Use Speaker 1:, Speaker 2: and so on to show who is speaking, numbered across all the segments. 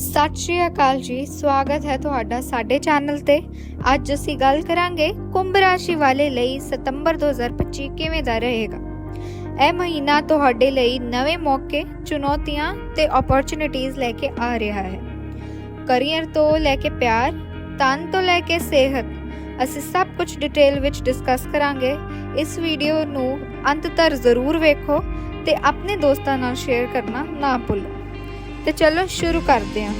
Speaker 1: ਸਤਿ ਸ਼੍ਰੀ ਅਕਾਲ ਜੀ, ਸਵਾਗਤ ਹੈ ਤੁਹਾਡਾ ਸਾਡੇ ਚੈਨਲ ਤੇ। ਅੱਜ ਅਸੀਂ ਗੱਲ ਕਰਾਂਗੇ ਕੁੰਭ ਰਾਸ਼ੀ ਵਾਲੇ ਲਈ ਸਤੰਬਰ 2025 ਕਿਵੇਂ ਦਾ ਰਹੇਗਾ। ਇਹ ਮਹੀਨਾ ਤੁਹਾਡੇ ਲਈ ਨਵੇਂ ਮੌਕੇ, ਚੁਣੌਤੀਆਂ ਤੇ ਓਪਰਚੁਨਿਟੀਆਂ ਲੈ ਕੇ ਆ ਰਿਹਾ ਹੈ। ਕਰੀਅਰ ਤੋਂ ਲੈ ਕੇ ਪਿਆਰ ਤਨ ਤੋਂ ਲੈ ਕੇ ਸਿਹਤ, ਅਸੀਂ ਸਭ ਕੁਝ ਡਿਟੇਲ ਵਿੱਚ ਡਿਸਕਸ ਕਰਾਂਗੇ। ਇਸ ਵੀਡੀਓ ਨੂੰ ਅੰਤ ਤੱਕ ਜ਼ਰੂਰ ਵੇਖੋ ਤੇ ਆਪਣੇ ਦੋਸਤਾਂ ਨਾਲ ਸ਼ੇਅਰ ਕਰਨਾ ਨਾ ਭੁੱਲੋ। ਤੇ ਚਲੋ ਸ਼ੁਰੂ ਕਰਦੇ ਹਾਂ।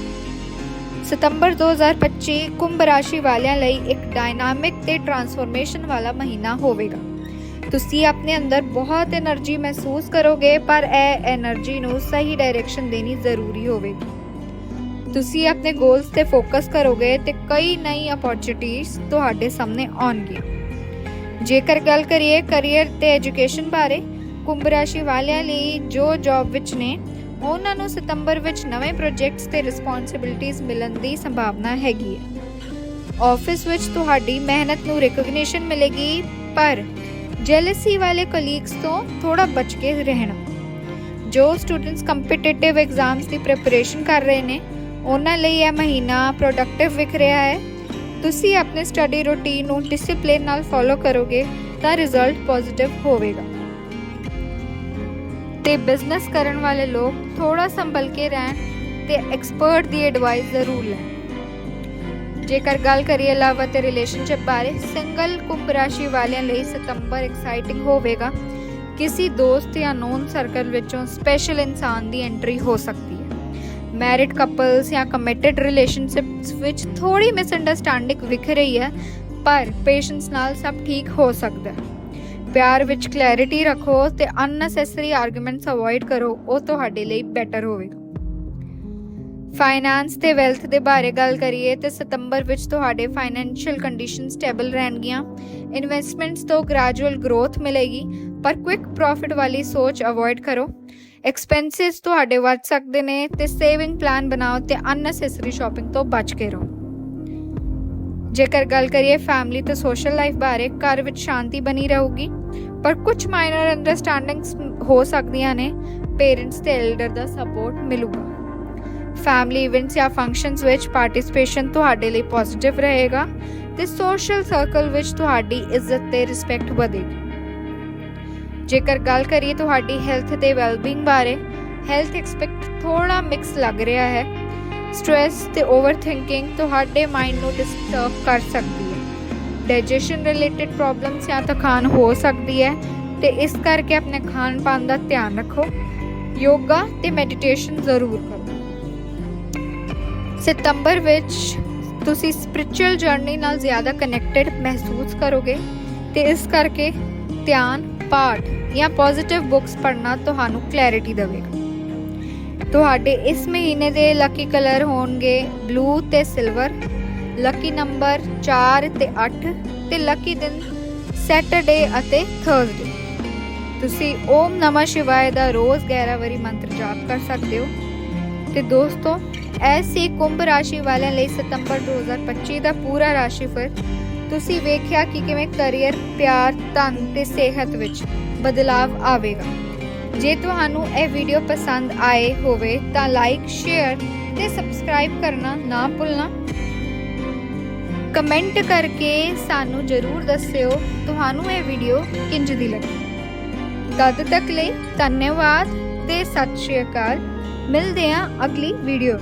Speaker 1: ਸਤੰਬਰ 2025 ਕੁੰਭ ਰਾਸ਼ੀ ਵਾਲਿਆਂ ਲਈ ਇੱਕ ਡਾਇਨਾਮਿਕ ਤੇ ਟਰਾਂਸਫਰਮੇਸ਼ਨ ਵਾਲਾ ਮਹੀਨਾ ਹੋਵੇਗਾ। ਤੁਸੀਂ ਆਪਣੇ ਅੰਦਰ ਬਹੁਤ એનર્ਜੀ ਮਹਿਸੂਸ ਕਰੋਗੇ, ਪਰ ਇਹ એનર્ਜੀ ਨੂੰ ਸਹੀ ਡਾਇਰੈਕਸ਼ਨ ਦੇਣੀ ਜ਼ਰੂਰੀ ਹੋਵੇਗੀ। ਤੁਸੀਂ ਆਪਣੇ ਗੋਲਸ ਤੇ ਫੋਕਸ ਕਰੋਗੇ ਤੇ ਕਈ ਨਈ ਅਪੋਰਚੁਨਿਟੀਆਂ ਤੁਹਾਡੇ ਸਾਹਮਣੇ ਆਉਣਗੀਆਂ। ਜੇਕਰ ਗੱਲ ਕਰੀਏ ਕੈਰੀਅਰ ਤੇ ਐਜੂਕੇਸ਼ਨ ਬਾਰੇ, ਕੁੰਭ ਰਾਸ਼ੀ ਵਾਲਿਆਂ ਲਈ ਜੋ ਜੌਬ ਵਿੱਚ ਨੇ ਉਹਨਾਂ ਨੂੰ ਸਤੰਬਰ ਵਿੱਚ ਨਵੇਂ ਪ੍ਰੋਜੈਕਟਸ ਤੇ ਰਿਸਪੌਂਸਿਬਿਲਟੀਆਂ ਮਿਲਣ ਦੀ ਸੰਭਾਵਨਾ ਹੈਗੀ ਹੈ। ਆਫਿਸ ਵਿੱਚ ਤੁਹਾਡੀ ਮਿਹਨਤ ਨੂੰ ਰਿਕਗਨੀਸ਼ਨ ਮਿਲੇਗੀ, ਪਰ ਜੈਲਸੀ ਵਾਲੇ ਕਲੀਗਸ ਤੋਂ ਥੋੜਾ ਬਚ ਕੇ ਰਹਿਣਾ। ਜੋ ਸਟੂਡੈਂਟਸ ਕੰਪੀਟੀਟਿਵ ਐਗਜ਼ਾਮਸ ਦੀ ਪ੍ਰੈਪਰੇਸ਼ਨ ਕਰ ਰਹੇ ਨੇ, ਉਹਨਾਂ ਲਈ ਇਹ ਮਹੀਨਾ ਪ੍ਰੋਡਕਟਿਵ ਵਿਖ ਰਿਹਾ ਹੈ। ਤੁਸੀਂ ਆਪਣੇ ਸਟੱਡੀ ਰੂਟੀਨ ਨੂੰ ਡਿਸਪਲਿਨ ਨਾਲ ਫੋਲੋ ਕਰੋਗੇ, ਤਾਂ ਰਿਜ਼ਲਟ ਪੋਜ਼ਿਟਿਵ ਹੋਵੇਗਾ। ਤੇ ਬਿਜ਼ਨਸ ਕਰਨ ਵਾਲੇ ਲੋਕ ਥੋੜਾ ਸੰਭਲ ਕੇ ਰਹਿਣ ਤੇ ਐਕਸਪਰਟ ਦੀ ਐਡਵਾਈਸ ਜ਼ਰੂਰ ਲੈਣ। ਜੇਕਰ ਗੱਲ ਕਰੀਏ ਲਵ ਅਤੇ ਰਿਲੇਸ਼ਨਸ਼ਿਪ ਬਾਰੇ ਸਿੰਗਲ ਕੁੰਭ ਰਾਸ਼ੀ ਵਾਲਿਆਂ ਲਈ ਸਤੰਬਰ ਐਕਸਾਈਟਿੰਗ ਹੋਵੇਗਾ। ਕਿਸੇ ਦੋਸਤ ਜਾਂ ਨੋਨ ਸਰਕਲ ਵਿੱਚੋਂ ਸਪੈਸ਼ਲ ਇਨਸਾਨ ਦੀ ਐਂਟਰੀ ਹੋ ਸਕਦੀ ਹੈ। ਮੈਰਿਡ ਕਪਲਸ ਜਾਂ ਕਮਿਟਡ ਰਿਲੇਸ਼ਨਸ਼ਿਪਸ ਵਿੱਚ ਥੋੜੀ ਮਿਸਅੰਡਰਸਟੈਂਡਿੰਗ ਵਿਖ ਰਹੀ ਹੈ, ਪਰ ਪੇਸ਼ੈਂਸ ਨਾਲ ਸਭ ਠੀਕ ਹੋ ਸਕਦਾ ਹੈ। ਪਿਆਰ ਵਿੱਚ ਕਲੈਰਿਟੀ ਰੱਖੋ ਤੇ ਅਨਨੈਸੈਸਰੀ ਆਰਗੂਮੈਂਟਸ ਅਵੋਇਡ ਕਰੋ, ਉਹ ਤੁਹਾਡੇ ਲਈ ਬੈਟਰ ਹੋਵੇਗਾ ਫਾਈਨੈਂਸ ਤੇ ਵੈਲਥ ਦੇ ਬਾਰੇ ਗੱਲ ਕਰੀਏ ਤੇ ਸਤੰਬਰ ਵਿੱਚ ਤੁਹਾਡੇ ਫਾਈਨੈਂਸ਼ੀਅਲ ਕੰਡੀਸ਼ਨ ਸਟੇਬਲ ਰਹਿਣਗੀਆਂ। ਇਨਵੈਸਟਮੈਂਟਸ ਤੋਂ ਗ੍ਰੈਜੂਅਲ ਗਰੋਥ ਮਿਲੇਗੀ, ਪਰ ਕੁਇਕ ਪ੍ਰੋਫਿਟ ਵਾਲੀ ਸੋਚ ਅਵੋਇਡ ਕਰੋ। ਐਕਸਪੈਂਸਸ ਤੁਹਾਡੇ ਵੱਧ ਸਕਦੇ ਨੇ ਤੇ ਸੇਵਿੰਗ ਪਲਾਨ ਬਣਾਓ ਤੇ ਅਨਨੈਸੈਸਰੀ ਸ਼ਾਪਿੰਗ ਤੋਂ ਬਚ ਕੇ ਰਹੋ। ਜੇਕਰ ਗੱਲ ਕਰੀਏ ਫੈਮਿਲੀ ਤੇ ਸੋਸ਼ਲ ਲਾਈਫ ਬਾਰੇ, ਘਰ ਵਿੱਚ ਸ਼ਾਂਤੀ ਬਣੀ ਰਹੂਗੀ। ਪਰ ਕੁਝ ਮਾਈਨਰ ਅੰਡਰਸਟੈਂਡਿੰਗਸ ਹੋ ਸਕਦੀਆਂ ਨੇ ਪੇਰੈਂਟਸ ਤੇ ਐਲਡਰ ਦਾ ਸਪੋਰਟ ਮਿਲੂਗਾ। ਫੈਮਿਲੀ ਇਵੈਂਟਸ ਜਾਂ ਫੰਕਸ਼ਨਸ ਵਿੱਚ ਪਾਰਟਿਸਿਪੇਸ਼ਨ ਤੁਹਾਡੇ ਲਈ ਪੋਜ਼ਿਟਿਵ ਰਹੇਗਾ ਤੇ ਸੋਸ਼ਲ ਸਰਕਲ ਵਿੱਚ ਤੁਹਾਡੀ ਇੱਜ਼ਤ ਤੇ ਰਿਸਪੈਕਟ ਵਧੇਗੀ। ਜੇਕਰ ਗੱਲ ਕਰੀਏ ਤੁਹਾਡੀ ਹੈਲਥ ਤੇ ਵੈਲਬੀਇੰਗ ਬਾਰੇ ਹੈਲਥ ਐਕਸਪੈਕਟ ਥੋੜਾ ਮਿਕਸ ਲੱਗ ਰਿਹਾ ਹੈ। ਸਟ्रेस ਤੇ ਓਵਰਥਿੰਕਿੰਗ ਤੁਹਾਡੇ ਮਾਈਂਡ ਨੂੰ ਡਿਸਟਰਬ ਕਰ ਸਕਦੀ ਹੈ। ਡਾਈਜੈਸ਼ਨ ਰਿਲੇਟਡ ਪ੍ਰੋਬਲਮਸ ਜਾਂ ਥਕਾਨ ਹੋ ਸਕਦੀ ਹੈ ਤੇ ਇਸ ਕਰਕੇ ਆਪਣੇ ਖਾਣ ਪਾਣ ਦਾ ਧਿਆਨ ਰੱਖੋ। ਯੋਗਾ ਤੇ ਮੈਡੀਟੇਸ਼ਨ ਜ਼ਰੂਰ ਕਰੋ। ਸਤੰਬਰ ਵਿੱਚ ਤੁਸੀਂ ਸਪਿਰਚੁਅਲ ਜਰਨੀ ਨਾਲ ਜ਼ਿਆਦਾ ਕਨੈਕਟਡ ਮਹਿਸੂਸ ਕਰੋਗੇ ਤੇ ਇਸ ਕਰਕੇ ਧਿਆਨ, ਪਾਠ ਜਾਂ ਪੋਜ਼ਿਟਿਵ ਬੁੱਕਸ ਪੜ੍ਹਨਾ ਤੁਹਾਨੂੰ ਕਲੈਰਿਟੀ ਦੇਵੇਗਾ। ਤੁਹਾਡੇ ਇਸ ਮਹੀਨੇ ਦੇ ਲੱਕੀ ਕਲਰ ਹੋਣਗੇ ਬਲੂ ਤੇ ਸਿਲਵਰ ਲੱਕੀ ਨੰਬਰ 4 ਤੇ 8 ਤੇ ਲੱਕੀ ਦਿਨ ਸੈਟਰਡੇ ਅਤੇ ਥਰਸਡੇ ਤੁਸੀਂ ਓਮ ਨਮः ਸ਼ਿਵਾਏ ਦਾ ਰੋਜ਼ 11 ਵਾਰੀ ਮੰਤਰ ਜਾਪ ਕਰ ਸਕਦੇ ਹੋ। ਤੇ ਦੋਸਤੋ, ਐਸੀ ਕੁੰਭ ਰਾਸ਼ੀ ਵਾਲਿਆਂ ਲਈ ਸਤੰਬਰ 2025 ਦਾ ਪੂਰਾ ਰਾਸ਼ੀਫਲ ਤੁਸੀਂ ਵੇਖਿਆ ਕਿ ਕਿਵੇਂ ਕੈਰੀਅਰ ਪਿਆਰ, ਧਨ ਤੇ ਸਿਹਤ ਵਿੱਚ ਬਦਲਾਵ ਆਵੇਗਾ। ਜੇ ਤੁਹਾਨੂੰ ਇਹ ਵੀਡੀਓ ਪਸੰਦ ਆਏ ਹੋਵੇ ਤਾਂ ਲਾਈਕ ਸ਼ੇਅਰ ਤੇ ਸਬਸਕ੍ਰਾਈਬ ਕਰਨਾ ਨਾ ਭੁੱਲਣਾ। ਕਮੈਂਟ ਕਰਕੇ ਸਾਨੂੰ ਜਰੂਰ ਦੱਸਿਓ ਤੁਹਾਨੂੰ ਇਹ ਵੀਡੀਓ ਕਿੰਜ ਦੀ ਲੱਗੀ। ਤਦ ਤੱਕ ਲਈ ਧੰਨਵਾਦ ਤੇ ਸਤਿ ਸ਼੍ਰੀ ਅਕਾਲ। ਮਿਲਦੇ ਹਾਂ ਅਗਲੀ ਵੀਡੀਓ